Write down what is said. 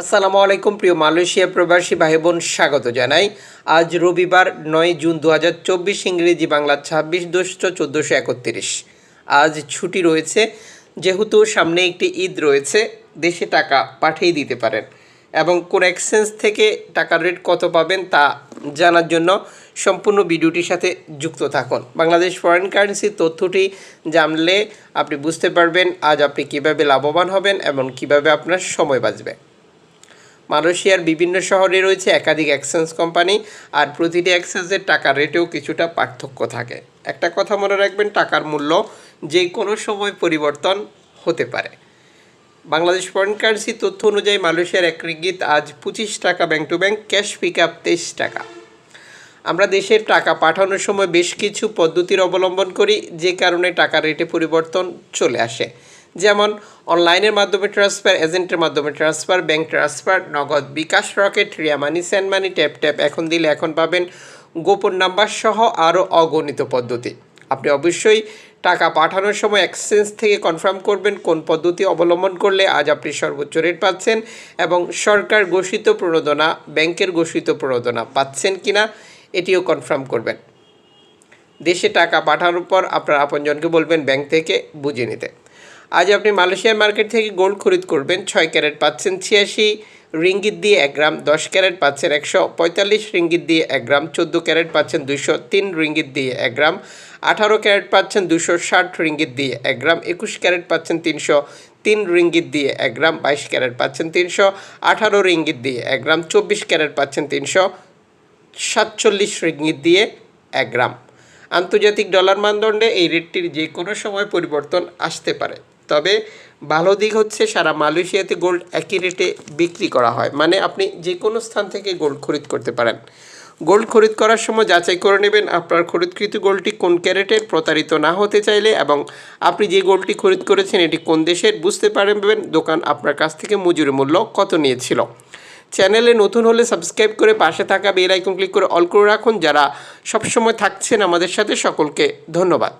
আসসালামু আলাইকুম, প্রিয় মালয়েশিয়া প্রবাসী ভাই বোন স্বাগত জানাই। আজ রবিবার নয় জুন দু হাজার চব্বিশ, ইংরেজি বাংলা ছাব্বিশ দুষ্ট চোদ্দোশো একত্রিশ। আজ ছুটি রয়েছে, যেহেতু সামনে একটি ঈদ রয়েছে, দেশে টাকা পাঠিয়ে দিতে পারেন। এবং কোন এক্সচেঞ্জ থেকে টাকার রেট কত পাবেন তা জানার জন্য সম্পূর্ণ ভিডিওটির সাথে যুক্ত থাকুন। বাংলাদেশ ফরেন কারেন্সি তথ্যটি জানলে আপনি বুঝতে পারবেন, আজ আপনি কীভাবে লাভবান হবেন এবং কীভাবে আপনার সময় বাঁচবে। মালয়েশিয়ার বিভিন্ন শহরে রয়েছে একাধিক এক্সচেঞ্জ কোম্পানি আর প্রতিটি এক্সচেঞ্জের টাকার রেটেও কিছুটা পার্থক্য থাকে। একটা কথা মনে রাখবেন, টাকার মূল্য যে কোনো সময় পরিবর্তন হতে পারে। বাংলাদেশ ফরেন কারেন্সি তথ্য অনুযায়ী মালয়েশিয়ার এক রিঙ্গিত আজ পঁচিশ টাকা bank to bank cash pick up তেইশ টাকা। আমরা দেশের টাকা পাঠানোর সময় বেশ কিছু পদ্ধতির অবলম্বন করি, যে কারণে টাকার রেটে পরিবর্তন চলে আসে। যেমন অনলাইনের মাধ্যমে ট্রান্সফার এজেন্টের মাধ্যমে transfer bank transfer Nagad bKash Rocket, Ria money send money tap tap এখন দিলে এখন পাবেন গোপন নাম্বার সহ আরও অগণিত পদ্ধতি। আপনি অবশ্যই টাকা পাঠানোর সময় এক্সচেঞ্জ থেকে কনফার্ম করবেন কোন পদ্ধতি অবলম্বন করলে আজ আপনি সর্বোচ্চ রেট পাচ্ছেন এবং সরকার ঘোষিত প্রণোদনা, ব্যাংকের ঘোষিত প্রণোদনা পাচ্ছেন কি না এটিও কনফার্ম করবেন। দেশে টাকা পাঠানোর পর আপনার আপনজনকে বলবেন ব্যাংক থেকে বুঝে নিতে। আজ আপনি মালয়েশিয়ার মার্কেট থেকে গোল্ড খরিদ করবেন। ছয় ক্যারেট পাচ্ছেন ছিয়াশি, রিঙ্গিত দিয়ে এক গ্রাম দশ ক্যারেট পাচ্ছেন একশো পঁয়তাল্লিশ, রিঙ্গিত দিয়ে এক গ্রাম চোদ্দ ক্যারেট পাচ্ছেন দুশো তিন, রিঙ্গিত দিয়ে এক গ্রাম আঠারো ক্যারেট পাচ্ছেন দুশো ষাট, রিঙ্গিত দিয়ে এক গ্রাম একুশ ক্যারেট পাচ্ছেন তিনশো তিন, রিঙ্গিত দিয়ে এক গ্রাম বাইশ ক্যারেট পাচ্ছেন তিনশো আঠারো, রিঙ্গিত দিয়ে এক গ্রাম চব্বিশ ক্যারেট পাচ্ছেন তিনশো সাতচল্লিশ, রিঙ্গিত দিয়ে এক গ্রাম। আন্তর্জাতিক ডলার মানদণ্ডে এই রেটটির যে কোনো সময় পরিবর্তন আসতে পারে। তবে ভালো দিক হচ্ছে সারা মালয়েশিয়াতে গোল্ড একই রেটে বিক্রি করা হয়। মানে আপনি যে কোনো স্থান থেকে গোল্ড খরিদ করতে পারেন। গোল্ড খরিদ করার সময় যাচাই করে নেবেন আপনার খরিদকৃত গোল্ডটি কোন ক্যারেটের প্রতারিত না হতে চাইলে এবং আপনি যে গোল্ডটি খরিদ করেছেন এটি কোন দেশের বুঝতে পারবেন। দোকান আপনার কাছ থেকে মজুরি মূল্য কত নিয়েছিল। চ্যানেলে নতুন হলে সাবস্ক্রাইব করে পাশে থাকা বেল আইকন ক্লিক করে অল করে রাখুন। যারা সবসময় থাকছেন আমাদের সাথে সকলকে ধন্যবাদ।